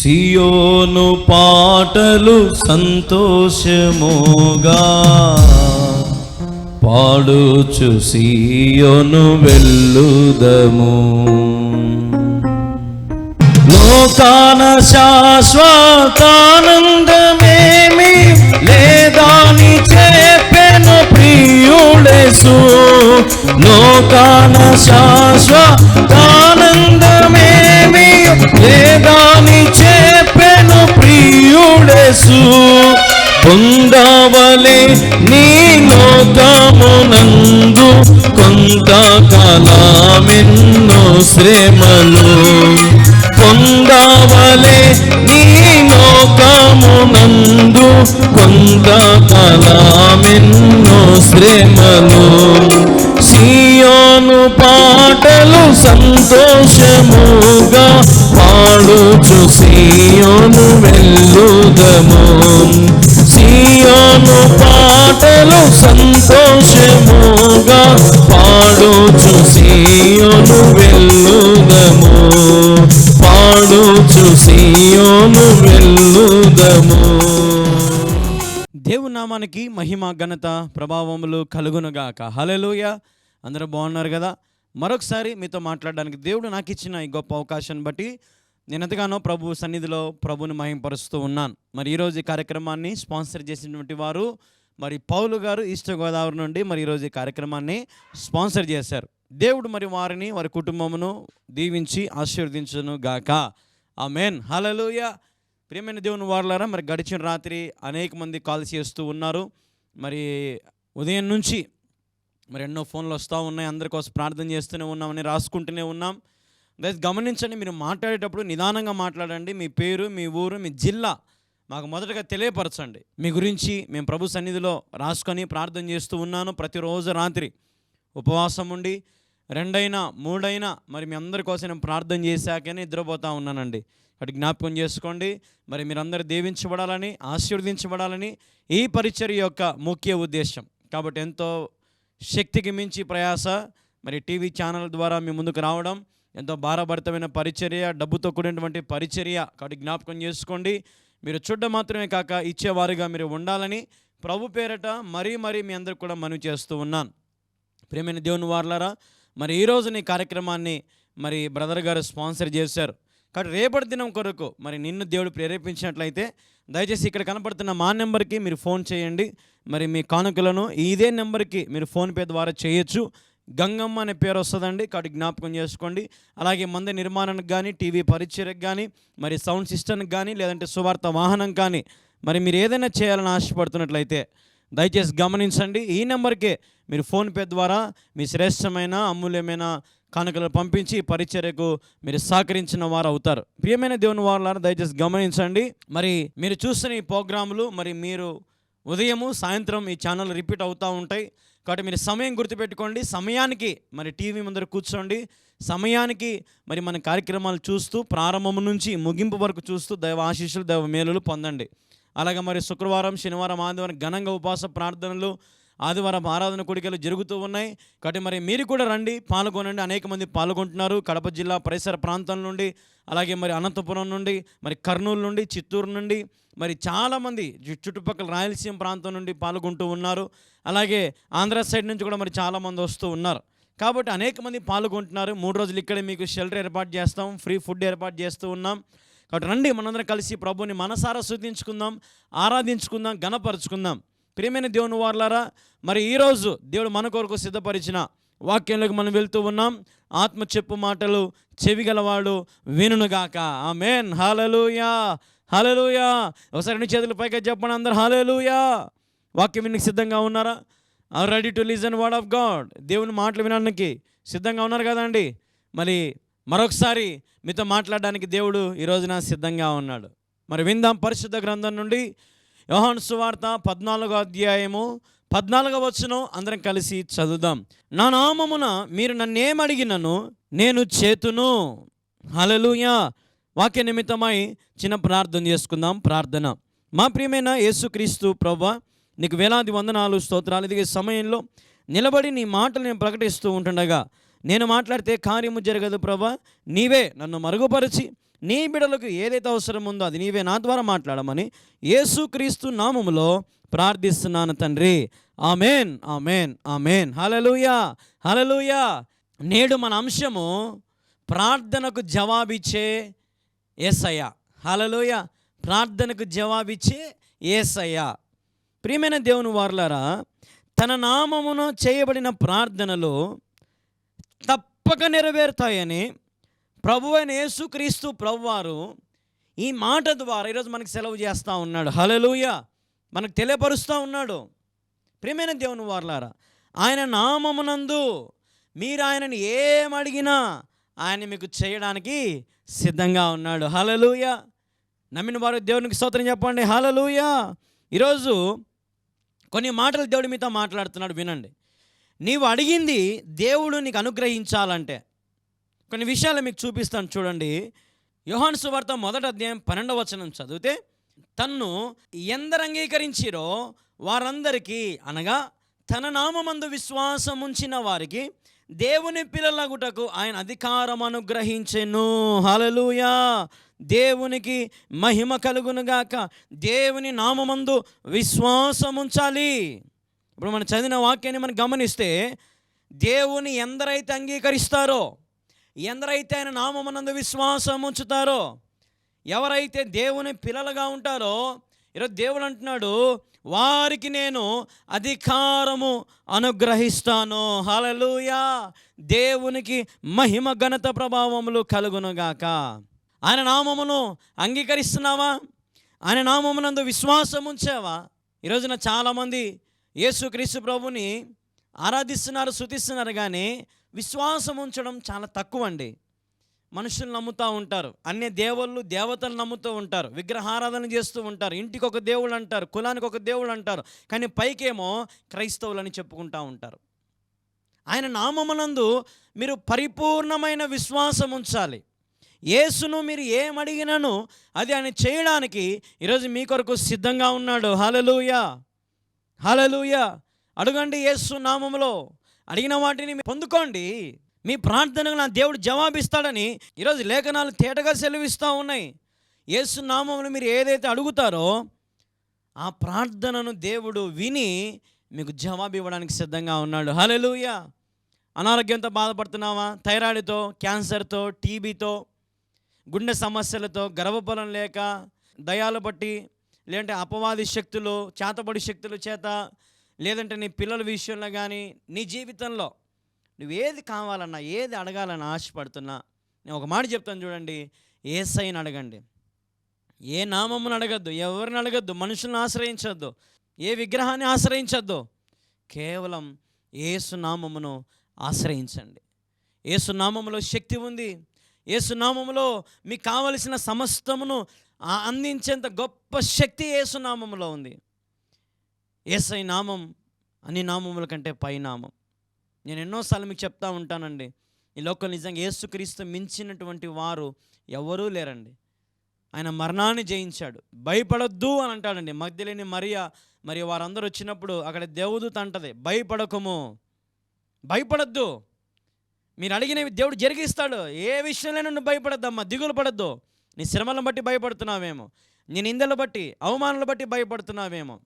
సియోను పాటలు సంతోషముగా పాడుచు సియోను వెళ్ళుదము. లోకాన శాశ్వతానందమేమి లేదాని చెప్పెను ప్రియుడేసు లోకాన శాశ్వతానందమే లేదాని చెప్పెను ప్రియుడేసు. పొందవలే నీ లోకమునందు కొంతకాలమెన్నో శ్రమలు. పొందవలే నీ లోకమునందు కొంతకాలమెన్నో శ్రమలు. సియోను పాటలు సంతోషముగా పాడుచు సియోను వెళ్ళుదము. సియోను పాటలు సంతోషముగా పాడుచు సియోను వెళ్ళుదము. పాడుచు సియోను వెళ్ళుదము. దేవునామానికి మహిమ ఘనత ప్రభావములు కలుగునుగాక. హలెలూయ అందరూ బాగున్నారు కదా? మరొకసారి మీతో మాట్లాడడానికి దేవుడు నాకు ఇచ్చిన ఈ గొప్ప అవకాశాన్ని బట్టి నేను ఎంతగానో ప్రభు సన్నిధిలో ప్రభుని మహింపరుస్తూ ఉన్నాను. మరి ఈరోజు ఈ కార్యక్రమాన్ని స్పాన్సర్ చేసినటువంటి వారు మరి పౌలు గారు ఈస్ట్ గోదావరి నుండి మరి ఈరోజు ఈ కార్యక్రమాన్ని స్పాన్సర్ చేశారు. దేవుడు మరి వారిని వారి కుటుంబమును దీవించి ఆశీర్వదించును గాక. ఆ మెయిన్ హలలుయ ప్రియమైన దేవుని వారులారా మరి గడిచిన రాత్రి అనేక మంది కాల్ చేస్తూ ఉన్నారు. మరి ఉదయం నుంచి మరి ఎన్నో ఫోన్లు వస్తూ ఉన్నాయి. అందరి కోసం ప్రార్థన చేస్తూనే ఉన్నామని రాసుకుంటూనే ఉన్నాం. గమనించండి మీరు మాట్లాడేటప్పుడు నిదానంగా మాట్లాడండి. మీ పేరు మీ ఊరు మీ జిల్లా మాకు మొదటగా తెలియపరచండి. మీ గురించి మేము ప్రభు సన్నిధిలో రాసుకొని ప్రార్థన చేస్తూ ఉన్నాను. ప్రతిరోజు రాత్రి ఉపవాసం ఉండి రెండైనా మూడైనా మరి మీ అందరి కోసం నేను ప్రార్థన చేశాకనే నిద్రపోతూ ఉన్నానండి. అటు జ్ఞాపకం చేసుకోండి. మరి మీరందరూ దీవించబడాలని ఆశీర్వదించబడాలని ఈ పరిచర్య యొక్క ముఖ్య ఉద్దేశం. కాబట్టి ఎంతో శక్తికి మించి ప్రయాస. మరి టీవీ ఛానల్ ద్వారా మీ ముందుకు రావడం ఎంతో భారభరితమైన పరిచర్య డబ్బుతో కూడినటువంటి పరిచర్య కాబట్టి జ్ఞాపకం చేసుకోండి. మీరు చూడడం మాత్రమే కాక ఇచ్చేవారుగా మీరు ఉండాలని ప్రభు పేరట మరీ మరీ మీ అందరికి కూడా మనవి చేస్తూ ఉన్నాను. ప్రియమైన దేవుని వార్లారా మరి ఈరోజు నీ కార్యక్రమాన్ని మరి బ్రదర్ గారు స్పాన్సర్ చేశారు. కాబట్టి రేపటి దినం కొరకు మరి నిన్ను దేవుడు ప్రేరేపించినట్లయితే దయచేసి ఇక్కడ కనపడుతున్న మా నెంబర్కి మీరు ఫోన్ చేయండి. మరి మీ కానుకలను ఇదే నెంబర్కి మీరు ఫోన్పే ద్వారా చేయొచ్చు. గంగమ్మ అనే పేరు వస్తుందండి. కాబట్టి జ్ఞాపకం చేసుకోండి. అలాగే మంది నిర్మాణానికి కానీ టీవీ పరిచయకు కానీ మరి సౌండ్ సిస్టమ్కి కానీ లేదంటే సువార్త వాహనం కానీ మరి మీరు ఏదైనా చేయాలని ఆశపడుతున్నట్లయితే దయచేసి గమనించండి. ఈ నెంబర్కే మీరు ఫోన్పే ద్వారా మీ శ్రేష్టమైన అమూల్యమైన కానుకలు పంపించి పరిచర్యకు మీరు సహకరించిన వారు అవుతారు. ప్రియమైన దేవుని వారు దయచేసి గమనించండి. మరి మీరు చూస్తున్న ఈ ప్రోగ్రాములు మరి మీరు ఉదయము సాయంత్రం ఈ ఛానల్ రిపీట్ అవుతూ ఉంటాయి. కాబట్టి మీరు సమయం గుర్తుపెట్టుకోండి. సమయానికి మరి టీవీ ముందర కూర్చోండి. సమయానికి మరి మన కార్యక్రమాలు చూస్తూ ప్రారంభం నుంచి ముగింపు వరకు చూస్తూ దైవ ఆశీస్సులు దైవ మేలులు పొందండి. అలాగే మరి శుక్రవారం శనివారం ఆదివారం ఘనంగా ఉపవాస ప్రార్థనలు ఆదివారం ఆరాధన కోడికలు జరుగుతూ ఉన్నాయి. కాబట్టి మరి మీరు కూడా రండి పాల్గొనండి. అనేక మంది పాల్గొంటున్నారు. కడప జిల్లా పరిసర ప్రాంతం నుండి అలాగే మరి అనంతపురం నుండి మరి కర్నూలు నుండి చిత్తూరు నుండి మరి చాలామంది చుట్టుపక్కల రాయలసీమ ప్రాంతం నుండి పాల్గొంటూ ఉన్నారు. అలాగే ఆంధ్ర సైడ్ నుంచి కూడా మరి చాలామంది వస్తూ ఉన్నారు. కాబట్టి అనేక మంది పాల్గొంటున్నారు. మూడు రోజులు ఇక్కడే మీకు షెల్టర్ ఏర్పాటు చేస్తాం. ఫ్రీ ఫుడ్ ఏర్పాటు చేస్తూ ఉన్నాం. కాబట్టి రండి మనందరం కలిసి ప్రభుని మనసారా శుద్ధించుకుందాం ఆరాధించుకుందాం గణపరుచుకుందాం ప్రియమైన దేవుని వార్లారా మరి ఈరోజు దేవుడు మన కొరకు సిద్ధపరిచిన వాక్యంలోకి మనం వెళ్తూ ఉన్నాం. ఆత్మ చెప్పు మాటలు చెవిగలవాడు వినుగాక ఆ మేన్ హలలుయా హలలుయా ఒకసారి రెండు చేతులు పైకి చెప్పండి అందరు. హలలుయా వాక్యం వినికి సిద్ధంగా ఉన్నారా? Are ready to listen word of God దేవుని మాటలు వినడానికి సిద్ధంగా ఉన్నారు కదండి. మరి మరొకసారి మీతో మాట్లాడడానికి దేవుడు ఈరోజున సిద్ధంగా ఉన్నాడు. మరి విందాం పరిశుద్ధ గ్రంథం నుండి యోహాను సువార్త పద్నాలుగో అధ్యాయము పద్నాలుగో వచ్చును అందరం కలిసి చదువుదాం. నా నామమున మీరు నన్నేమడిగినను నేను చేతును. హలలుయా వాక్య నిమిత్తమై చిన్న ప్రార్థన చేసుకుందాం ప్రార్థన. మా ప్రియమైన యేసుక్రీస్తు ప్రభా నీకు వేలాది వందనాలు స్తోత్రాలు. ఇదిగే సమయంలో నిలబడి నీ మాటలు నేను ప్రకటిస్తూ ఉంటుండగా నేను మాట్లాడితే కార్యము జరగదు ప్రభా. నీవే నన్ను మరుగుపరిచి నీ బిడలకు ఏదైతే అవసరం ఉందో అది నీవే నా ద్వారా మాట్లాడమని యేసుక్రీస్తు నామములో ప్రార్థిస్తున్నాను తండ్రి. Amen amen amen. Hallelujah hallelujah నేడు మన అంశము ప్రార్థనకు జవాబిచ్చే ఏసయ్య. హలలోయ ప్రార్థనకు జవాబిచ్చే ఏసయ్య. ప్రియమైన దేవుని వార్లారా తన నామమున చేయబడిన ప్రార్థనలు తప్పక నెరవేరుతాయని ప్రభు అయిన యేసుక్రీస్తు ప్రభువారు ఈ మాట ద్వారా ఈరోజు మనకు సెలవు చేస్తూ ఉన్నాడు. హలలుయ మనకు తెలియపరుస్తూ ఉన్నాడు. ప్రియమైన దేవుని వార్లారా ఆయన నామమునందు మీరు ఆయనని ఏమడిగినా అడిగినా ఆయన మీకు చేయడానికి సిద్ధంగా ఉన్నాడు. హలలుయ నమ్మిన వారు దేవునికి స్తోత్రం చెప్పండి. హలలుయ ఈరోజు కొన్ని మాటలు దేవుడు మీతో మాట్లాడుతున్నాడు వినండి. నీవు అడిగింది దేవుడు నీకు అనుగ్రహించాలంటే కొన్ని విషయాలు మీకు చూపిస్తాను చూడండి. యోహాన్ సువార్త మొదటి అధ్యాయం పన్నెండవ వచనం చదివితే తన్ను ఎందరు అంగీకరించిరో వారందరికీ అనగా తన నామమందు విశ్వాసం ఉంచిన వారికి దేవుని పిల్లలగుటకు ఆయన అధికారం అనుగ్రహించెను. హలలుయా దేవునికి మహిమ కలుగునుగాక దేవుని నామమందు విశ్వాసం ఉంచాలి ఇప్పుడు మనం చదివిన వాక్యాన్ని మనం గమనిస్తే దేవుని ఎందరైతే అంగీకరిస్తారో ఎందరైతే ఆయన నామమునందు విశ్వాసం ఉంచుతారో ఎవరైతే దేవుని పిల్లలుగా ఉంటారో ఈరోజు దేవుడు అంటున్నాడు వారికి నేను అధికారము అనుగ్రహిస్తాను. హలలుయా దేవునికి మహిమ ఘనత ప్రభావములు కలుగునుగాక. ఆయన నామమును అంగీకరిస్తున్నావా? ఆయన నామమునందు విశ్వాసం ఉంచావా? ఈరోజున చాలామంది యేసుక్రీస్తు ప్రభుని ఆరాధిస్తున్నారు శుతిస్తున్నారు కానీ విశ్వాసం ఉంచడం చాలా తక్కువ అండి మనుషులు నమ్ముతూ ఉంటారు. అన్ని దేవుళ్ళు దేవతలు నమ్ముతూ ఉంటారు. విగ్రహారాధన చేస్తూ ఉంటారు. ఇంటికి ఒక దేవుడు అంటారు. కులానికి ఒక దేవుడు అంటారు. కానీ పైకేమో క్రైస్తవులని చెప్పుకుంటూ ఉంటారు. ఆయన నామమునందు మీరు పరిపూర్ణమైన విశ్వాసం ఉంచాలి. యేసును మీరు ఏమడిగినను అది ఆయన చేయడానికి ఈరోజు మీ కొరకు సిద్ధంగా ఉన్నాడు. హలలుయా హలలుయా అడగండి యేసు నామములో. అడిగిన వాటిని మీరు పొందుకోండి. మీ ప్రార్థనకు నా దేవుడు జవాబిస్తాడని ఈరోజు లేఖనాలు తేటగా సెలవిస్తూ ఉన్నాయి. యేసు నామములు మీరు ఏదైతే అడుగుతారో ఆ ప్రార్థనను దేవుడు విని మీకు జవాబు ఇవ్వడానికి సిద్ధంగా ఉన్నాడు. హలెలుయ అనారోగ్యంతో బాధపడుతున్నావా? థైరాయిడ్తో క్యాన్సర్తో టీబీతో గుండె సమస్యలతో గర్భఫలం లేక దయాలు బట్టి లేదంటే అపవాది శక్తులు చేతబడి శక్తుల చేత లేదంటే నీ పిల్లల విషయంలో కానీ నీ జీవితంలో నువ్వు ఏది కావాలన్నా ఏది అడగాలని ఆశపడుతున్నా నేను ఒక మాట చెప్తాను చూడండి. ఏ సైన్ అడగండి. ఏ నామమును అడగద్దు ఎవరిని అడగద్దు మనుషులను ఆశ్రయించొద్దు ఏ విగ్రహాన్ని ఆశ్రయించొద్దు. కేవలం ఏసు నామమును ఆశ్రయించండి. ఏసు నామములో శక్తి ఉంది. ఏసు నామములో మీకు కావలసిన సమస్తమును అందించేంత గొప్ప శక్తి ఏసు నామములో ఉంది. ఏసై నామం అన్ని నామముల కంటే పై నామం. నేను ఎన్నోసార్లు మీకు చెప్తా ఉంటానండి. ఈ లోకల్ నిజంగా యేసుక్రీస్తు మించినటువంటి వారు ఎవరూ లేరండి. ఆయన మరణాన్ని జయించాడు. భయపడొద్దు అని అంటాడండి. మధ్యలేని మరియా మరి వారందరూ వచ్చినప్పుడు అక్కడ దేవుదూత అంటది భయపడకము. భయపడొద్దు. మీరు అడిగినవి దేవుడు జరిగిస్తాడు. ఏ విషయంలో నువ్వు భయపడద్దమ్మా? దిగులు పడద్దు. నీ శ్రమలను బట్టి భయపడుతున్నావేమో. నీ నిందలు బట్టి అవమానాలు బట్టి భయపడుతున్నావేమో.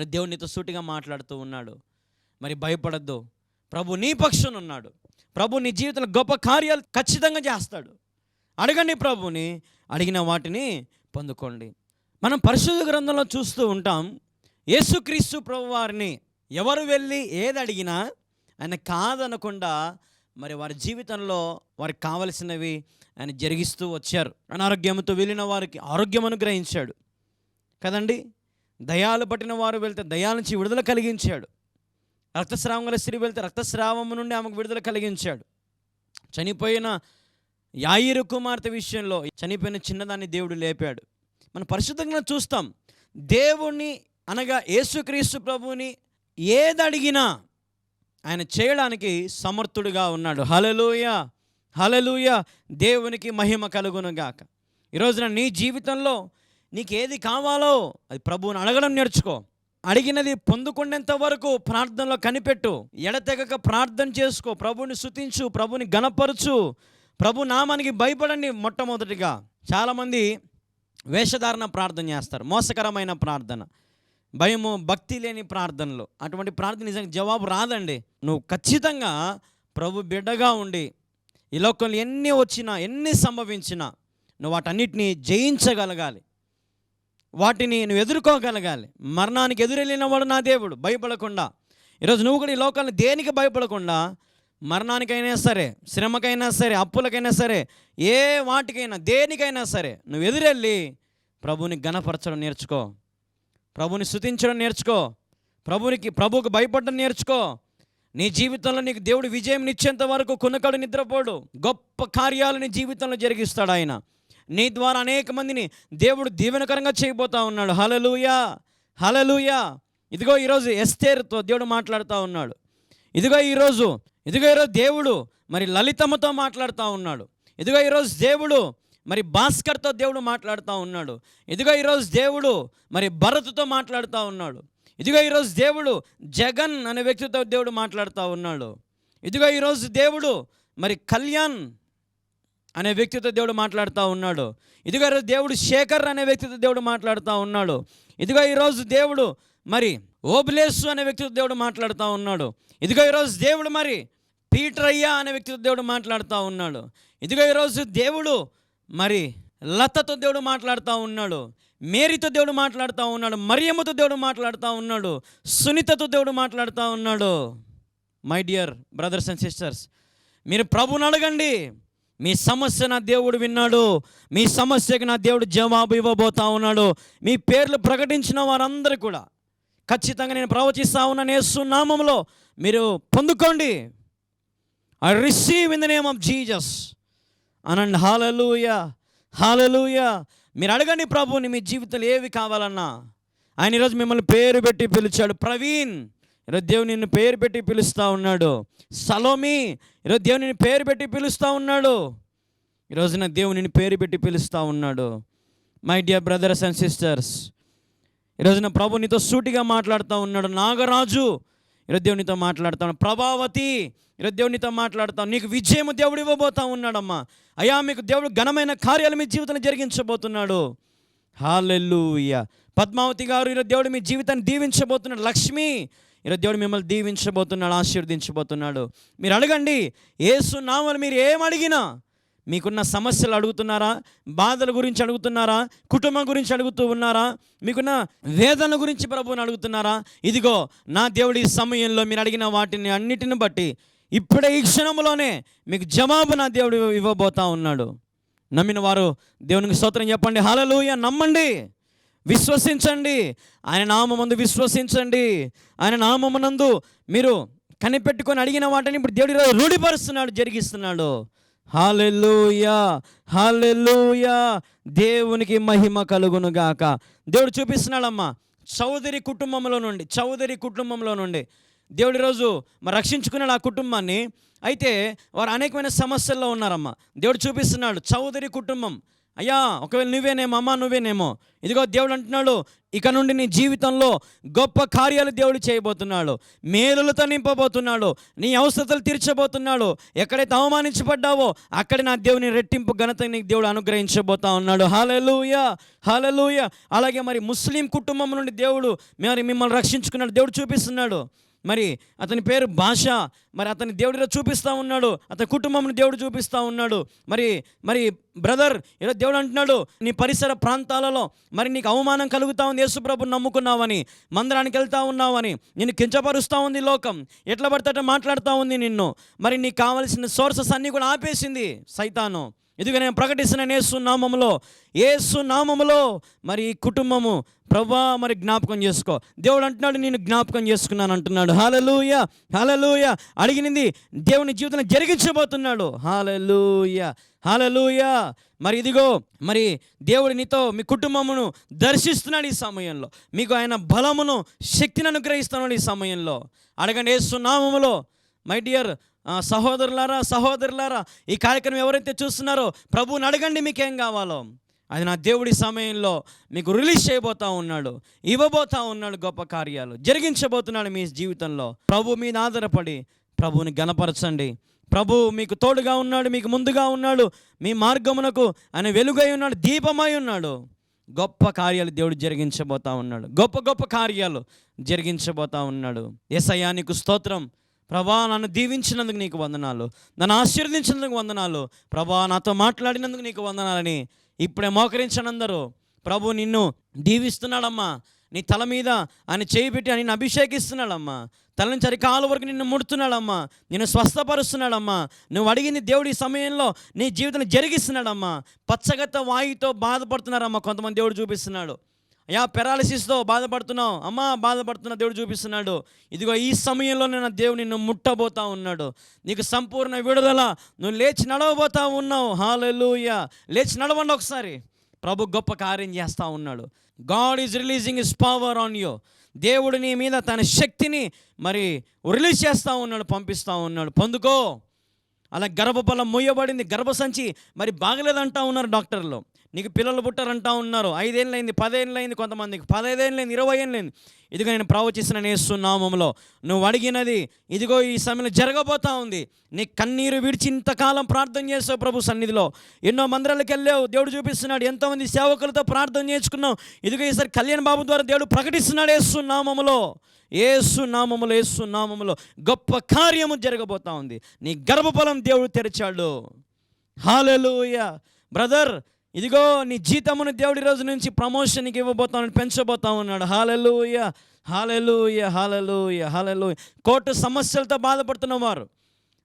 దేవుడు నీతో సూటిగా మాట్లాడుతూ ఉన్నాడు. మరి భయపడద్దు. ప్రభు నీ పక్షున ఉన్నాడు. ప్రభు నీ జీవితంలో గొప్ప కార్యాలు ఖచ్చితంగా చేస్తాడు. అడగండి ప్రభుని అడిగిన వాటిని పొందుకోండి. మనం పరిశుద్ధ గ్రంథంలో చూస్తూ ఉంటాం యేసుక్రీస్తు ప్రభు వారిని ఎవరు వెళ్ళి ఏది అడిగినా ఆయన కాదనకుండా మరి వారి జీవితంలో వారికి కావలసినవి ఆయన జరిగిస్తూ వచ్చారు. అనారోగ్యంతో వెళ్ళిన వారికి ఆరోగ్యం అనుగ్రహించాడు. కదండి? దయాలు పట్టిన వారు వెళ్తే దయాల నుంచి విడుదల కలిగించాడు. రక్తస్రావం గల స్త్రీ వెళ్తే రక్తస్రావము నుండి ఆమెకు విడుదల కలిగించాడు. చనిపోయిన యాయిరు కుమార్తె విషయంలో చనిపోయిన చిన్నదాన్ని దేవుడు లేపాడు. మనం పరిశుద్ధంగా చూస్తాం. దేవుణ్ణి అనగా యేసుక్రీస్తు ప్రభువుని ఏదడిగినా ఆయన చేయడానికి సమర్థుడుగా ఉన్నాడు. హలలుయ హలలుయ దేవునికి మహిమ కలుగునుగాక. ఈరోజున నీ జీవితంలో నీకు ఏది కావాలో అది ప్రభువుని అడగడం నేర్చుకో. అడిగినది పొందుకునేంత వరకు ప్రార్థనలో కనిపెట్టు. ఎడతెగక ప్రార్థన చేసుకో. ప్రభుని శుతించు ప్రభుని గణపరచు ప్రభు నామానికి భయపడండి మొట్టమొదటిగా. చాలామంది వేషధారణ ప్రార్థన చేస్తారు. మోసకరమైన ప్రార్థన. భయము భక్తి లేని ప్రార్థనలు. అటువంటి ప్రార్థన నిజంగా జవాబు రాదండి. నువ్వు ఖచ్చితంగా ప్రభు బిడ్డగా ఉండి ఈ లోకంలో ఎన్ని వచ్చినా ఎన్ని సంభవించినా నువ్వు వాటన్నిటిని జయించగలగాలి. వాటిని నువ్వు ఎదుర్కోగలగాలి. మరణానికి ఎదురెళ్ళిన వాడు నా దేవుడు భయపడకుండా. ఈరోజు నువ్వు కూడా ఈ లోకాలను దేనికి భయపడకుండా మరణానికైనా సరే శ్రమకైనా సరే అప్పులకైనా సరే ఏ వాటికైనా దేనికైనా సరే నువ్వు ఎదురెళ్ళి ప్రభుని గణపరచడం నేర్చుకో. ప్రభుని స్థుతించడం నేర్చుకో. ప్రభునికి ప్రభువుకు భయపడడం నేర్చుకో. నీ జీవితంలో నీకు దేవుడు విజయం ఇచ్చేంత వరకు కొనుకడు నిద్రపోడు. గొప్ప కార్యాలు నీ జీవితంలో జరిగిస్తాడు ఆయన. నీ ద్వారా అనేక మందిని దేవుడు దీవెనకరంగా చేయబోతా ఉన్నాడు. హలలుయా హలలుయా ఇదిగో ఈరోజు ఎస్తేర్తో దేవుడు మాట్లాడుతూ ఉన్నాడు. ఇదిగో ఈరోజు ఇదిగో ఈరోజు దేవుడు మరి లలితమ్మతో మాట్లాడుతూ ఉన్నాడు. ఇదిగో ఈరోజు దేవుడు మరి భాస్కర్తో దేవుడు మాట్లాడుతూ ఉన్నాడు. ఇదిగో ఈరోజు దేవుడు మరి భరత్తో మాట్లాడుతూ ఉన్నాడు. ఇదిగో ఈరోజు దేవుడు జగన్ అనే వ్యక్తితో దేవుడు మాట్లాడుతూ ఉన్నాడు. ఇదిగో ఈరోజు దేవుడు మరి కళ్యాణ్ అనే వ్యక్తితో దేవుడు మాట్లాడుతూ ఉన్నాడు. ఇదిగో ఈరోజు దేవుడు శేఖర్ అనే వ్యక్తితో దేవుడు మాట్లాడుతూ ఉన్నాడు. ఇదిగో ఈరోజు దేవుడు మరి ఓబులేసు అనే వ్యక్తితో దేవుడు మాట్లాడుతూ ఉన్నాడు. ఇదిగో ఈరోజు దేవుడు మరి పీటర్ అయ్యా అనే వ్యక్తితో దేవుడు మాట్లాడుతూ ఉన్నాడు. ఇదిగో ఈరోజు దేవుడు మరి లతతో దేవుడు మాట్లాడుతూ ఉన్నాడు. మేరీతో దేవుడు మాట్లాడుతూ ఉన్నాడు. మరియమ్మతో దేవుడు మాట్లాడుతూ ఉన్నాడు. సునీతతో దేవుడు మాట్లాడుతూ ఉన్నాడు. My dear brothers and sisters మీరు ప్రభుని అడగండి. మీ సమస్య నా దేవుడు విన్నాడు. మీ సమస్యకి నా దేవుడు జవాబు ఇవ్వబోతా ఉన్నాడు. మీ పేర్లు ప్రకటించిన వారందరూ కూడా ఖచ్చితంగా నేను ప్రవచిస్తా ఉన్న నేస్తున్నామంలో మీరు పొందుకోండి. I receive in the name of Jesus అనండి. హాలలుయ హాలలుయ మీరు అడగండి ప్రభుని మీ జీవితంలో ఏవి కావాలన్నా. ఆయన ఈరోజు మిమ్మల్ని పేరు పెట్టి పిలిచాడు. ప్రవీణ్ ఈరోజు దేవుని నిన్ను పేరు పెట్టి పిలుస్తూ ఉన్నాడు. సలోమి ఈరోజు దేవుని నిన్ను పేరు పెట్టి పిలుస్తూ ఉన్నాడు. ఈరోజున నా నిన్ను పేరు పెట్టి పిలుస్తూ ఉన్నాడు. My dear brothers and sisters ఈరోజున ప్రభు నీతో సూటిగా మాట్లాడుతూ ఉన్నాడు. నాగరాజు ఈరోజు దేవునితో మాట్లాడుతాను ప్రభావతి ఈరోజు దేవునితో మాట్లాడతాను నీకు విజయం దేవుడు ఇవ్వబోతా ఉన్నాడమ్మా. అయ్యా మీకు దేవుడు ఘనమైన కార్యాలు మీ జీవితంలో జరిగించబోతున్నాడు. హాలెల్లుయ్య పద్మావతి గారు ఈరోజు దేవుడు మీ జీవితాన్ని దీవించబోతున్నాడు. లక్ష్మి ఈరోజు దేవుడు మిమ్మల్ని దీవించబోతున్నాడు ఆశీర్వదించబోతున్నాడు. మీరు అడగండి ఏసు నామలు మీరు ఏం అడిగినా? మీకున్న సమస్యలు అడుగుతున్నారా? బాధల గురించి అడుగుతున్నారా? కుటుంబం గురించి అడుగుతూ ఉన్నారా? మీకున్న వేదన గురించి ప్రభువుని అడుగుతున్నారా? ఇదిగో నా దేవుడి ఈ సమయంలో మీరు అడిగిన వాటిని అన్నిటిని బట్టి ఇప్పుడే ఈ క్షణంలోనే మీకు జవాబు నా దేవుడు ఇవ్వబోతా ఉన్నాడు. నమ్మిన వారు దేవునికి స్తోత్రం చెప్పండి. హలలుయ నమ్మండి. విశ్వసించండి. ఆయన నామమందు విశ్వసించండి. ఆయన నామమునందు మీరు కనిపెట్టుకొని అడిగిన వాటిని ఇప్పుడు దేవుడి రూఢిపరుస్తున్నాడు జరిగిస్తున్నాడు. Hallelujah hallelujah. దేవునికి మహిమ కలుగును గాక. దేవుడు చూపిస్తున్నాడమ్మా చౌదరి కుటుంబంలో నుండి చౌదరి కుటుంబంలో నుండి. దేవుడి రోజు మరి రక్షించుకున్నాడు ఆ కుటుంబాన్ని. అయితే వారు అనేకమైన సమస్యల్లో ఉన్నారమ్మా. దేవుడు చూపిస్తున్నాడు చౌదరి కుటుంబం. అయ్యా ఒకవేళ నువ్వేనేమో అమ్మ నువ్వేనేమో ఇదిగో దేవుడు అంటున్నాడు ఇక నుండి నీ జీవితంలో గొప్ప కార్యాలు దేవుడు చేయబోతున్నాడు మేలులతో నింపబోతున్నాడు నీ అవసరతలు తీర్చబోతున్నాడు ఎక్కడైతే అవమానించబడ్డావో అక్కడ నా దేవుని రెట్టింపు ఘనత నీకు దేవుడు అనుగ్రహించబోతా ఉన్నాడు. హాలెలూయ హాలెలూయ అలాగే మరి ముస్లిం కుటుంబం నుండి దేవుడు మరి మిమ్మల్ని రక్షించుకున్నాడు దేవుడు చూపిస్తున్నాడు. మరి అతని పేరు భాష మరి అతని దేవుడిలో చూపిస్తూ ఉన్నాడు అతని కుటుంబంను దేవుడు చూపిస్తూ ఉన్నాడు. మరి మరి బ్రదర్ ఏదో దేవుడు అంటున్నాడు నీ పరిసర ప్రాంతాలలో మరి నీకు అవమానం కలుగుతా ఉంది యేసుప్రభు నమ్ముకున్నావని మందిరానికి వెళ్తా ఉన్నావని నిన్ను కించపరుస్తూ ఉంది లోకం ఎట్లా పడితే మాట్లాడుతూ ఉంది నిన్ను. మరి నీకు కావలసిన సోర్సెస్ అన్నీ కూడా ఆపేసింది సైతాను. ఇదిగో నేను ప్రకటిస్తున్నాను ఏసు నామములో? ఏసు నామములో మరి ఈ కుటుంబము ప్రభా మరి జ్ఞాపకం చేసుకో. దేవుడు అంటున్నాడు నేను జ్ఞాపకం చేసుకున్నాను అంటున్నాడు. హాలలుయ హాలలుయ అడిగినది దేవుని జీవితంలో జరిగించబోతున్నాడు. హాలలుయ హాలలుయ మరి ఇదిగో మరి దేవుడు నీతో మీ కుటుంబమును దర్శిస్తున్నాడు ఈ సమయంలో. మీకు ఆయన బలమును శక్తిని అనుగ్రహిస్తున్నాడు ఈ సమయంలో. అడగండి ఏసునామములో మై డియర్ సహోదరులారా సహోదరులారా ఈ కార్యక్రమం ఎవరైతే చూస్తున్నారో ప్రభువుని అడగండి మీకేం కావాలో. అది నా దేవుడి సమయంలో మీకు రిలీజ్ చేయబోతా ఉన్నాడు ఇవ్వబోతా ఉన్నాడు గొప్ప కార్యాలు జరిగించబోతున్నాడు మీ జీవితంలో. ప్రభు మీద ఆధారపడి ప్రభువుని గణపరచండి. ప్రభు మీకు తోడుగా ఉన్నాడు మీకు ముందుగా ఉన్నాడు మీ మార్గమునకు ఆయన వెలుగై ఉన్నాడు దీపమై ఉన్నాడు. గొప్ప కార్యాలు దేవుడు జరిగించబోతా ఉన్నాడు. గొప్ప గొప్ప కార్యాలు జరిగించబోతా ఉన్నాడు. ఏసయ్యా స్తోత్రం. ప్రభా నన్ను దీవించినందుకు నీకు వందనాలు. నన్ను ఆశీర్వదించినందుకు వందనాలు. ప్రభా నాతో మాట్లాడినందుకు నీకు వందనాలని ఇప్పుడే మోకరించనందరూ. ప్రభు నిన్ను దీవిస్తున్నాడమ్మా. నీ తల మీద ఆయన చేయి పెట్టి ఆయన అభిషేకిస్తున్నాడమ్మా. తల నుంచి అరికాలు వరకు నిన్ను ముడుతున్నాడమ్మా. నిన్ను స్వస్థపరుస్తున్నాడమ్మా. నువ్వు అడిగింది దేవుడి ఈ సమయంలో నీ జీవితం జరిగిస్తున్నాడమ్మా. పచ్చగత్త వాయుతో బాధపడుతున్నారమ్మా కొంతమంది దేవుడు చూపిస్తున్నాడు. అయ్యా పెరాలసిస్తో బాధపడుతున్నావు. అమ్మా బాధపడుతున్న దేవుడు చూపిస్తున్నాడు. ఇదిగో ఈ సమయంలో నేను దేవుడు నిన్ను ముట్టబోతా ఉన్నాడు. నీకు సంపూర్ణ విడుదల. నువ్వు లేచి నడవబోతా ఉన్నావు. హాలెలూయ లేచి నడవండి ఒకసారి. ప్రభు గొప్ప కార్యం చేస్తూ ఉన్నాడు. God is releasing his power on you దేవుడు నీ మీద తన శక్తిని మరి రిలీజ్ చేస్తూ ఉన్నాడు పంపిస్తూ ఉన్నాడు. పొందుకో. అలా గర్భఫలం మొయ్యబడింది గర్భసంచి మరి బాగలేదంటా ఉన్నారు డాక్టర్లు. నీకు పిల్లలు పుట్టారంటా ఉన్నారు. ఐదేళ్ళైంది పదేళ్ళైంది కొంతమందికి పదైదేళ్ళైంది ఇరవై ఏళ్ళైంది ఇదిగో నేను ప్రవచిస్తున్న నేస్తున్నామంలో నువ్వు అడిగినది ఇదిగో ఈ సమయంలో జరగబోతా ఉంది. నీ కన్నీరు విడిచి ఇంతకాలం ప్రార్థన చేసావు ప్రభు సన్నిధిలో. ఎన్నో మందిరాలకు వెళ్ళావు దేవుడు చూపిస్తున్నాడు. ఎంతోమంది సేవకులతో ప్రార్థన చేసుకున్నావు ఇదిగో ఈసారి కళ్యాణ్ బాబు ద్వారా దేవుడు ప్రకటిస్తున్నాడు ఏస్తున్నామములో ఏసు నామములో ఏసు నామములో గొప్ప కార్యము జరగబోతా ఉంది. నీ గర్భఫలం దేవుడు తెరిచాడు. హాలెలుయ. బ్రదర్ ఇదిగో నీ జీతమును దేవుడి రోజు నుంచి ప్రమోషన్కి ఇవ్వబోతాను పెంచబోతా ఉన్నాడు hallelujah hallelujah hallelujah hallelujah court సమస్యలతో బాధపడుతున్న వారు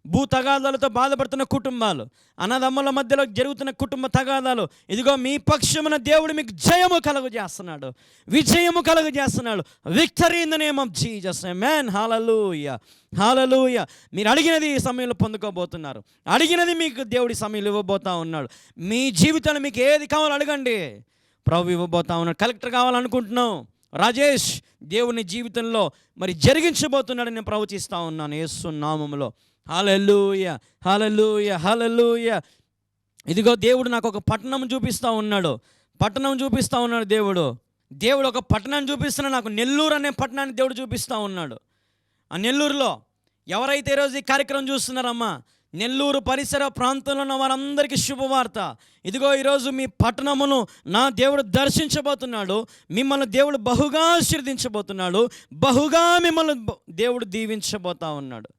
భూ తగాదాలతో బాధపడుతున్న కుటుంబాలు అన్నదమ్ముల మధ్యలో జరుగుతున్న కుటుంబ తగాదాలు ఇదిగో మీ పక్షమున దేవుడు మీకు జయము కలుగు చేస్తున్నాడు విజయము కలుగు చేస్తున్నాడు victory in the name of Jesus man hallelujah hallelujah మీరు అడిగినది ఈ సమయంలో పొందుకోబోతున్నారు. అడిగినది మీకు దేవుడి సమయంలో ఇవ్వబోతా ఉన్నాడు. మీ జీవితంలో మీకు ఏది కావాలో అడగండి. ప్రభు ఇవ్వబోతా ఉన్నాడు. కలెక్టర్ కావాలనుకుంటున్నాం. రాజేష్ దేవుని జీవితంలో మరి జరిగించబోతున్నాడని నేను ప్రవచిస్తూ ఉన్నాను. యేసు నామములో. హాలెలూయ హాలెలూయ హాలెలూయ ఇదిగో దేవుడు నాకు ఒక పట్టణం చూపిస్తూ ఉన్నాడు. పట్టణం చూపిస్తూ ఉన్నాడు దేవుడు. దేవుడు ఒక పట్టణాన్ని చూపిస్తున్నాడు నాకు నెల్లూరు అనే పట్టణాన్ని దేవుడు చూపిస్తూ ఉన్నాడు. ఆ నెల్లూరులో ఎవరైతే ఈరోజు ఈ కార్యక్రమం చూస్తున్నారమ్మా నెల్లూరు పరిసర ప్రాంతంలో ఉన్న వారందరికీ శుభవార్త. ఇదిగో ఈరోజు మీ పట్టణమును నా దేవుడు దర్శించబోతున్నాడు. మిమ్మల్ని దేవుడు బహుగా ఆశీర్దించబోతున్నాడు. బహుగా మిమ్మల్ని దేవుడు దీవించబోతా ఉన్నాడు.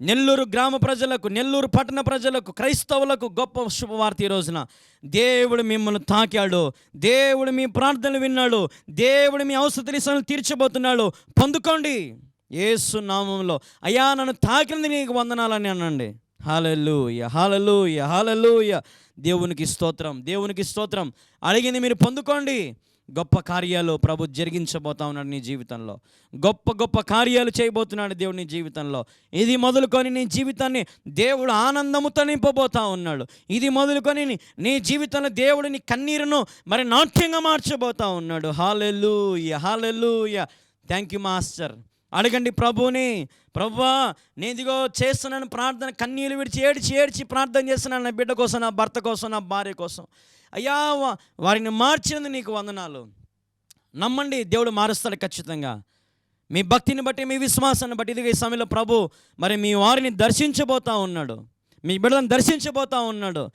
నెల్లూరు గ్రామ ప్రజలకు నెల్లూరు పట్టణ ప్రజలకు క్రైస్తవులకు గొప్ప శుభవార్త ఈ రోజున. దేవుడు మిమ్మల్ని తాకాడు. దేవుడు మీ ప్రార్థనలు విన్నాడు. దేవుడు మీ అవసరం తీర్చబోతున్నాడు. పొందుకోండి. ఏసు నామంలో. అయ్యా నన్ను తాకినది నీకు వందనాలని అనండి. హాలూయ హాలూయ హాలూయ దేవునికి స్తోత్రం దేవునికి స్తోత్రం. అడిగింది మీరు పొందుకోండి. గొప్ప కార్యాలు ప్రభు జరిగించబోతా ఉన్నాడు నీ జీవితంలో. గొప్ప గొప్ప కార్యాలు చేయబోతున్నాడు దేవుడు నీ జీవితంలో. ఇది మొదలుకొని నీ జీవితాన్ని దేవుడు ఆనందముతో నింపబోతా ఉన్నాడు. ఇది మొదలుకొని నీ- జీవితంలో దేవుడు నీ కన్నీరును మరి నాట్యంగా మార్చబోతా ఉన్నాడు. Hallelujah hallelujah. Thank you master అడగండి ప్రభుని ప్రభువా నేను ఇదిగో చేస్తున్నాను ప్రార్థన కన్నీళ్ళు విడిచి ఏడ్చి ఏడ్చి ప్రార్థన చేస్తున్నాను నా బిడ్డ కోసం నా భర్త కోసం నా భార్య కోసం. అయ్యా వారిని మార్చినందుకు నీకు వందనాలు. నమ్మండి దేవుడు మారుస్తాడు ఖచ్చితంగా. మీ భక్తిని బట్టి మీ విశ్వాసాన్ని బట్టి ఇదిగో ఈ సమయంలో ప్రభు మరి మీ వారిని దర్శించబోతా ఉన్నాడు. మీ బిడ్డలను దర్శించబోతా ఉన్నాడు.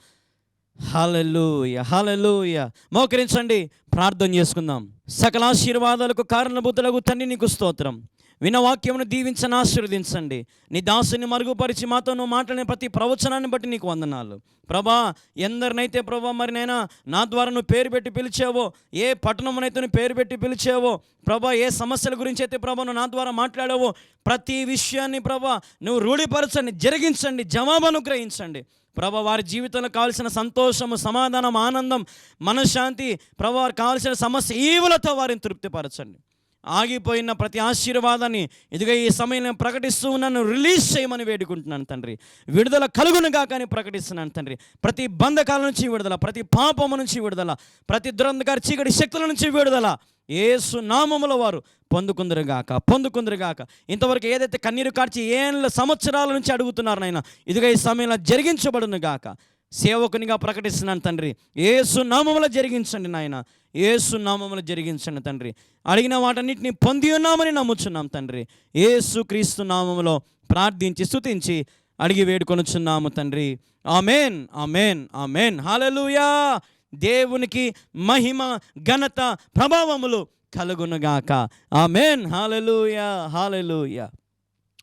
హాలెలూయ హాలెలూయ మోకరించండి ప్రార్థన చేసుకుందాం. సకల ఆశీర్వాదాలకు కారణభూతులకు తండ్రి నీకు స్తోత్రం. విన వాక్యమును దీవించని ఆశీర్వదించండి. నీ దాసుని మరుగుపరిచి మాతో నువ్వు మాట్లాడిన ప్రతి ప్రవచనాన్ని బట్టి నీకు వందనాలు. ప్రభా ఎందరినైతే ప్రభా మరి నైనా నా ద్వారా నువ్వు పేరు పెట్టి పిలిచావో ఏ పట్టణమునైతే నువ్వు పేరు పెట్టి పిలిచావో ప్రభా ఏ సమస్యల గురించి అయితే ప్రభా నువ్వు నా ద్వారా మాట్లాడావో ప్రతి విషయాన్ని ప్రభా నువ్వు రూఢిపరచండి జరిగించండి జవాబు అనుగ్రహించండి. ప్రభా వారి జీవితంలో కావాల్సిన సంతోషము సమాధానం ఆనందం మనశ్శాంతి ప్రభా వారికి కావాల్సిన సమస్య ఈవులతో వారిని తృప్తిపరచండి. ఆగిపోయిన ప్రతి ఆశీర్వాదాన్ని ఇదిగో ఈ సమయం ప్రకటిస్తూ ఉన్నాను రిలీజ్ చేయమని వేడుకుంటున్నాను తండ్రి. విడుదల కలుగునుగా కానీ ప్రకటిస్తున్నాను తండ్రి. ప్రతి బంధకాల నుంచి విడుదల ప్రతి పాపము నుంచి విడుదల ప్రతి దురంధకారి చీకటి శక్తుల నుంచి విడుదల ఏసు నామముల వారు పొందుకుందరుగాక పొందుకుందరుగాక ఇంతవరకు ఏదైతే కన్నీరు కార్చి ఏళ్ళ సంవత్సరాల నుంచి అడుగుతున్నారు నాయన ఇదిగో ఈ సమయంలో జరిగించబడును గాక. సేవకునిగా ప్రకటిస్తున్నాను తండ్రి. ఏసు నామములో జరిగించండి నాయన. ఏసు నామములో జరిగించండి తండ్రి. అడిగిన వాటన్నిటిని పొంది ఉన్నామని నమ్ముచున్నాం తండ్రి. ఏసు క్రీస్తు నామములో ప్రార్థించి స్థుతించి అడిగి వేడుకొనుచున్నాము తండ్రి. Amen amen amen. హాలలుయా దేవునికి మహిమ ఘనత ప్రభావములు కలుగునుగాక. ఆమెన్. హాలలుయా హాలలుయా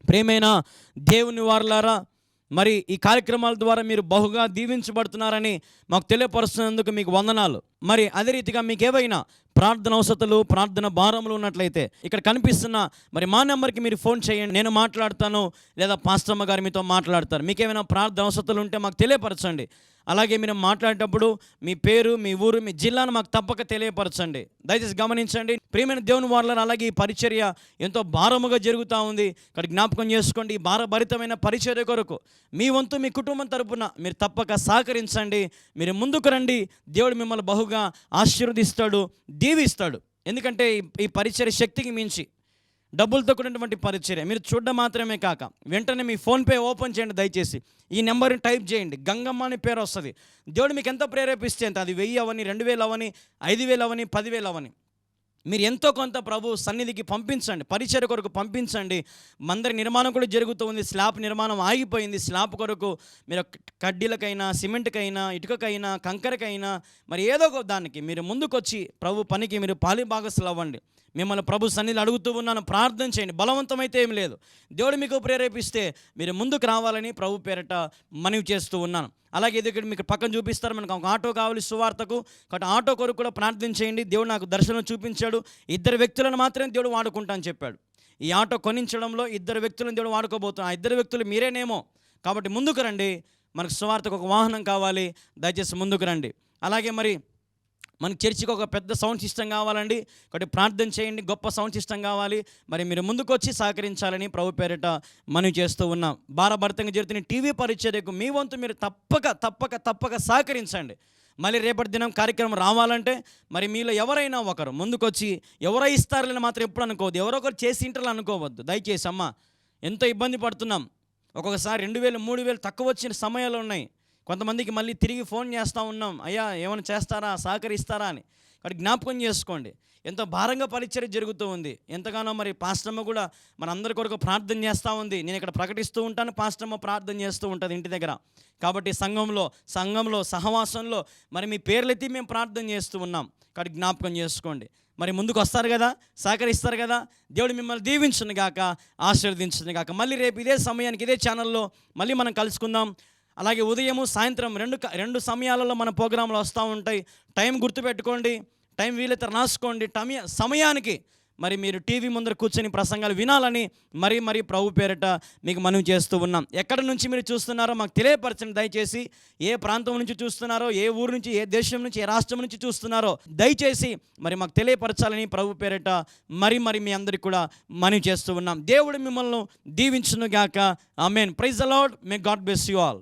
ప్రేమైన దేవుని వారలారా మరి ఈ కార్యక్రమాల ద్వారా మీరు బహుగా దీవించబడుతున్నారని మాకు తెలియపరుస్తున్నందుకు మీకు వందనాలు. మరి అదే రీతిగా మీకు ఏవైనా ప్రార్థన అవసరతలు ప్రార్థన భారములు ఉన్నట్లయితే ఇక్కడ కనిపిస్తున్న మరి మా నెంబర్కి మీరు ఫోన్ చేయండి. నేను మాట్లాడతాను లేదా పాస్టమ్మ గారు మీతో మాట్లాడతారు. మీకు ఏమైనా ప్రార్థన అవసరతలు ఉంటే మాకు తెలియపరచండి. అలాగే మీరు మాట్లాడేటప్పుడు మీ పేరు మీ ఊరు మీ జిల్లాను మాకు తప్పక తెలియపరచండి. దయచేసి గమనించండి. ప్రియమైన దేవుని వాళ్ళని అలాగే ఈ పరిచర్య ఎంతో భారముగా జరుగుతూ ఉంది. ఇక్కడ జ్ఞాపకం చేసుకోండి ఈ భారభరితమైన పరిచర్య కొరకు మీ వంతు మీ కుటుంబం తరపున మీరు తప్పక సహకరించండి. మీరు ముందుకు రండి. దేవుడు మిమ్మల్ని బహుగా ఆశీర్వదిస్తాడు దీవిస్తాడు. ఎందుకంటే ఈ- ఈ పరిచర్య శక్తికి మించి. డబ్బులతో కూడినటువంటి పరిచర్య. మీరు చూడడం మాత్రమే కాక వెంటనే మీ ఫోన్పే ఓపెన్ చేయండి దయచేసి. ఈ నెంబర్ని టైప్ చేయండి. గంగమ్మ అని పేరు వస్తుంది. దేవుడు మీకు ఎంత ప్రేరేపిస్తే అంత అది వెయ్యి అవని రెండు వేలు అవని ఐదు వేలు అవని పదివేలు అవని. మీరు ఎంతో కొంత ప్రభు సన్నిధికి పంపించండి. పరిచయ కొరకు పంపించండి. మందరి నిర్మాణం కూడా జరుగుతూ ఉంది. స్లాబ్ నిర్మాణం ఆగిపోయింది. స్లాబ్ కొరకు మీరు కడ్డీలకైనా సిమెంట్కైనా ఇటుకకైనా కంకరకైనా మరి ఏదో ఒక దానికి మీరు ముందుకొచ్చి ప్రభు పనికి మీరు పాలి భాగస్సులు అవ్వండి. మిమ్మల్ని ప్రభు సన్నిధి అడుగుతూ ఉన్నాను. ప్రార్థన చేయండి. బలవంతమైతే ఏం లేదు. దేవుడు మీకు ప్రేరేపిస్తే మీరు ముందుకు రావాలని ప్రభు పేరట మనవి చేస్తూ ఉన్నాను. అలాగే ఇది ఇక్కడ మీకు పక్కన చూపిస్తారు. మనకు ఒక ఆటో కావాలి సువార్తకు. కాబట్టి ఆటో కొరకు కూడా ప్రార్థన చేయండి. దేవుడు నాకు దర్శనం చూపించాడు. ఇద్దరు వ్యక్తులను మాత్రమే దేవుడు వాడుకుంటా అని చెప్పాడు. ఈ ఆటో కొనించడంలో ఇద్దరు వ్యక్తులను దేవుడు వాడుకోబోతున్నాడు ఆ ఇద్దరు వ్యక్తులు మీరేనేమో. కాబట్టి ముందుకు రండి. మనకు సువార్తకు ఒక వాహనం కావాలి. దయచేసి ముందుకు రండి. అలాగే మరి మన చర్చికి ఒక పెద్ద సౌండ్ సిస్టమ్ కావాలండి. ఒకటి ప్రార్థన చేయండి గొప్ప సౌండ్ సిస్టమ్ కావాలి. మరి మీరు ముందుకు వచ్చి సహకరించాలని ప్రభు పేరిట మనవి చేస్తూ ఉన్నాం. భారభరితంగా జరుగుతున్న టీవీ పరిచర్యకు మీ వంతు మీరు తప్పక తప్పక తప్పక సహకరించండి. మళ్ళీ రేపటి దినం కార్యక్రమం రావాలంటే మరి మీలో ఎవరైనా ఒకరు ముందుకొచ్చి ఎవరో ఇస్తారని మాత్రం ఎప్పుడు అనుకోవద్దు. ఎవరో ఒకరు చేసి ఇంటర్లు అనుకోవద్దు. దయచేసి అమ్మ ఎంతో ఇబ్బంది పడుతున్నాం. ఒక్కొక్కసారి రెండు వేలు మూడు వేలు తక్కువ వచ్చిన సమయాలు ఉన్నాయి. కొంతమందికి మళ్ళీ తిరిగి ఫోన్ చేస్తూ ఉన్నాం అయ్యా ఏమైనా చేస్తారా? సహకరిస్తారా? అని. ఇక్కడ జ్ఞాపకం చేసుకోండి. ఎంతో భారంగా పరిచర్య జరుగుతూ ఉంది. ఎంతగానో మరి పాస్టమ్మ కూడా మన అందరి కొరకు ప్రార్థన చేస్తూ ఉంది. నేను ఇక్కడ ప్రకటిస్తూ ఉంటాను పాస్టమ్మ ప్రార్థన చేస్తూ ఉంటుంది ఇంటి దగ్గర. కాబట్టి సంఘంలో సంఘంలో సహవాసంలో మరి మీ పేర్లెత్తి మేము ప్రార్థన చేస్తూ ఉన్నాం. కాబట్టి జ్ఞాపకం చేసుకోండి. మరి ముందుకు వస్తారు కదా సహకరిస్తారు కదా దేవుడు మిమ్మల్ని దీవించును గాక ఆశీర్వదించును గాక. మళ్ళీ రేపు ఇదే సమయానికి ఇదే ఛానల్లో మళ్ళీ మనం కలుసుకుందాం. అలాగే ఉదయము సాయంత్రం రెండు రెండు సమయాలలో మన ప్రోగ్రాంలు వస్తూ ఉంటాయి. టైం గుర్తుపెట్టుకోండి టైం వీలైతే రాసుకోండి. టమి సమయానికి మరి మీరు టీవీ ముందర కూర్చొని ప్రసంగాలు వినాలని మరీ మరీ ప్రభు పేరిట మీకు మనవి చేస్తూ ఉన్నాం. ఎక్కడి నుంచి మీరు చూస్తున్నారో మాకు తెలియపరచండి. దయచేసి ఏ ప్రాంతం నుంచి చూస్తున్నారో ఏ ఊరు నుంచి ఏ దేశం నుంచి ఏ రాష్ట్రం నుంచి చూస్తున్నారో దయచేసి మరి మాకు తెలియపరచాలని ప్రభు పేరిట మరి మరి మీ అందరికి కూడా మనవి చేస్తూ ఉన్నాం. దేవుడు మిమ్మల్ని దీవించును గాక amen. Praise the Lord may God bless you all.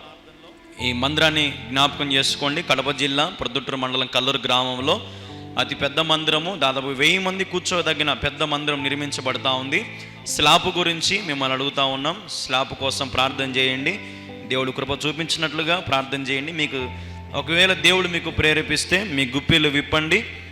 ఈ మందిరాన్ని జ్ఞాపకం చేసుకోండి. కడప జిల్లా ప్రొద్దుటూరు మండలం కల్లూరు గ్రామంలో అతి పెద్ద మందిరము. దాదాపు వెయ్యి మంది కూర్చోదగిన పెద్ద మందిరం నిర్మించబడతా ఉంది. స్లాబ్ గురించి మిమ్మల్ని అడుగుతా ఉన్నాం. స్లాబ్ కోసం ప్రార్థన చేయండి. దేవుడు కృప చూపించినట్లుగా ప్రార్థన చేయండి. మీకు ఒకవేళ దేవుడు మీకు ప్రేరేపిస్తే మీ గుప్పిలు విప్పండి.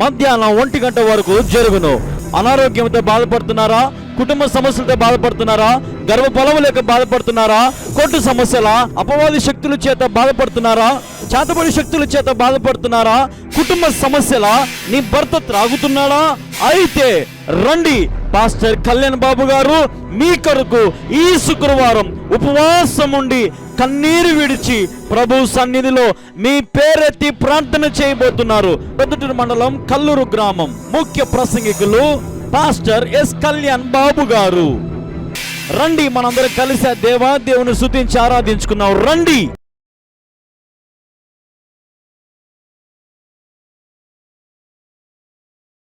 మధ్యాహ్నం ఒంటి గంట వరకు జరుగును. అనారోగ్యంతో బాధపడుతున్నారా? కుటుంబ సమస్యలతో బాధపడుతున్నారా? గర్భఫలము లేక బాధపడుతున్నారా? కొట్టు సమస్యల అపవాది శక్తుల చేత బాధపడుతున్నారా? చేతబడి శక్తుల చేత బాధపడుతున్నారా? కుటుంబ సమస్యల నీ భర్త త్రాగుతున్నాడా? అయితే రండి పాస్టర్ కళ్యాణ్ బాబు గారు మీ కొరకు ఈ శుక్రవారం ఉపవాసం ఉండి కన్నీరు విడిచి ప్రభు సన్నిధిలో మీ పేరెత్తి ప్రార్థన చేయబోతున్నారు. పెద్దటూరు మండలం కల్లూరు గ్రామం. ముఖ్య ప్రసంగికులు పాస్టర్ ఎస్ కళ్యాణ్ బాబు గారు. రండి మనందరం కలిసి ఆ దేవా దేవుని శుతించి ఆరాధించుకున్నాం రండి.